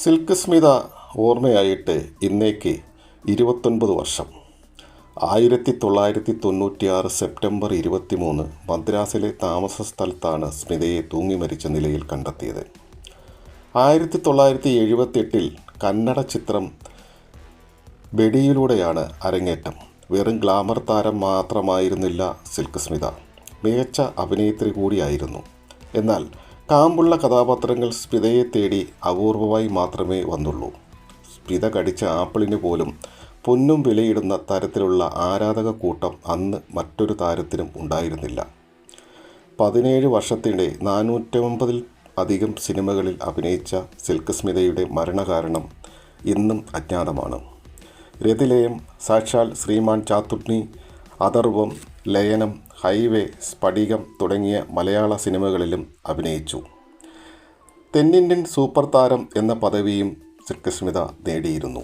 Silk Smitha ഓർമ്മയായിട്ട് ഇന്നേക്ക് ഇരുപത്തൊൻപത് വർഷം. ആയിരത്തി തൊള്ളായിരത്തി തൊണ്ണൂറ്റിയാറ് സെപ്റ്റംബർ ഇരുപത്തിമൂന്ന് മദ്രാസിലെ താമസ സ്ഥലത്താണ് സ്മിതയെ തൂങ്ങി മരിച്ച നിലയിൽ കണ്ടെത്തിയത്. ആയിരത്തി തൊള്ളായിരത്തി എഴുപത്തെട്ടിൽ കന്നഡ ചിത്രം വെടിയിലൂടെയാണ് അരങ്ങേറ്റം. വെറും ഗ്ലാമർ താരം മാത്രമായിരുന്നില്ല സിൽക്ക് സ്മിത മികച്ച അഭിനേത്രി കൂടിയായിരുന്നു. എന്നാൽ കാമ്പുള്ള കഥാപാത്രങ്ങൾ സ്മിതയെ തേടി അപൂർവമായി മാത്രമേ വന്നുള്ളൂ. സ്മിത കടിച്ച ആപ്പിളിന് പോലും പൊന്നും വിലയിടുന്ന തരത്തിലുള്ള ആരാധക കൂട്ടം അന്ന് മറ്റൊരു താരത്തിനും ഉണ്ടായിരുന്നില്ല. പതിനേഴ് വർഷത്തിനിടെ നാനൂറ്റമ്പതിൽ അധികം സിനിമകളിൽ അഭിനയിച്ച സിൽക്ക് സ്മിതയുടെ മരണകാരണം ഇന്നും അജ്ഞാതമാണ്. രതിലയം സാക്ഷാൽ ശ്രീമാൻ ചാത്തുണ്ണി അഥർവം ലയനം ഹൈവേ സ്ഫടികം തുടങ്ങിയ മലയാള സിനിമകളിലും അഭിനയിച്ചു. തെന്നിന്ത്യൻ സൂപ്പർ താരം എന്ന പദവിയും സ്മിത നേടിയിരുന്നു.